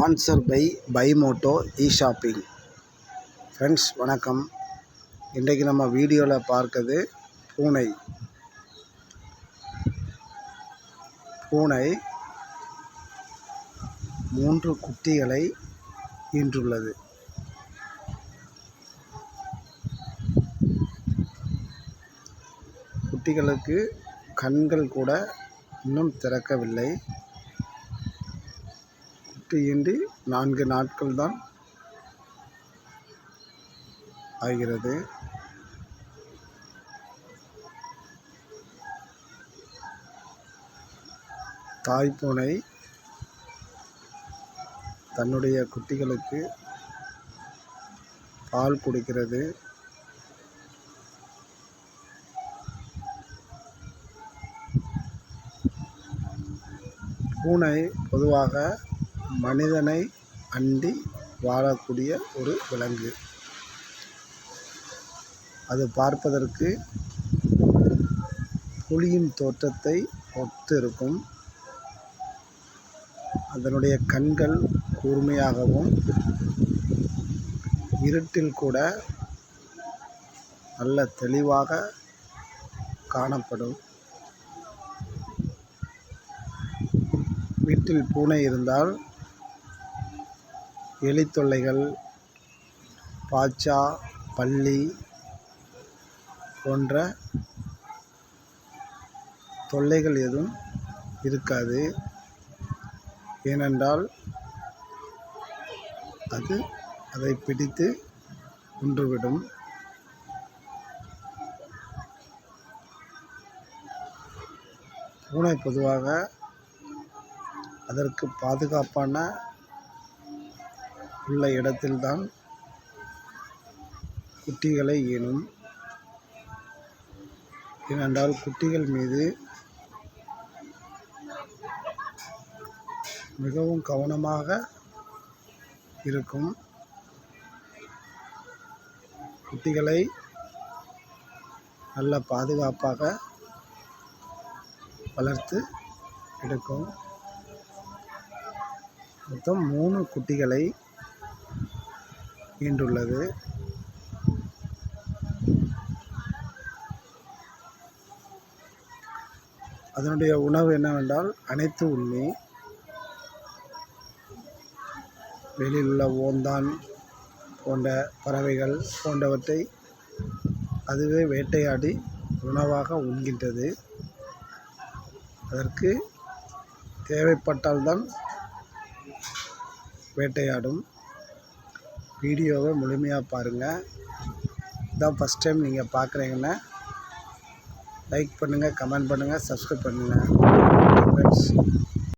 Sponsor by பைமோட்டோ e shopping friends வணக்கம். இன்றைக்கு நம்ம வீடியோவில் பார்க்கது பூனை. பூனை மூன்று குட்டிகளை ஈன்றுள்ளது. குட்டிகளுக்கு கண்கள் கூட இன்னும் திறக்கவில்லை. குட்டியின்றி நான்கு நாட்கள் தான் ஆகிறது. தாய்ப்பூனை தன்னுடைய குட்டிகளுக்கு பால் கொடுக்கிறது. பூனை பொதுவாக மனிதனை அண்டி வாழக்கூடிய ஒரு விலங்கு. அது பார்ப்பதற்கு புலியின் தோற்றத்தை ஒத்து இருக்கும் அதனுடைய கண்கள் கூர்மையாகவும் இருட்டில் கூட நல்ல தெளிவாக காணப்படும். வீட்டில் பூனை இருந்தால் எலித்தொல்லைகள் பாச்சா பல்லி போன்ற தொல்லைகள் எதுவும் இருக்காது. ஏனென்றால் அது அதை பிடித்து கொன்றுவிடும் பூனை பொதுவாக அதற்கு பாதுகாப்பான உள்ள இடத்தில்தான் குட்டிகளை ஈனும் ஏனென்றால் குட்டிகள் மீது மிகவும் கவனமாக இருக்கும். குட்டிகளை நல்ல பாதுகாப்பாக வளர்த்து எடுக்கும். மொத்தம் மூணு குட்டிகளை ஈன்றுள்ளது அதனுடைய உணவு என்னவென்றால் அனைத்து உண்மை வெளியில் உள்ள ஓந்தான் போன்ற பறவைகள் போன்றவற்றை அதுவே வேட்டையாடி உணவாக உண்கின்றது. அதற்கு தேவைப்பட்டால்தான் வேட்டையாடும். வீடியோவை முழுமையாக பாருங்கள் இதான் ஃபஸ்ட் டைம் நீங்கள் பார்க்குறீங்கன்னா லைக் பண்ணுங்கள் கமெண்ட் பண்ணுங்கள் சப்ஸ்கிரைப் பண்ணுங்கள் ஃப்ரெண்ட்ஸ்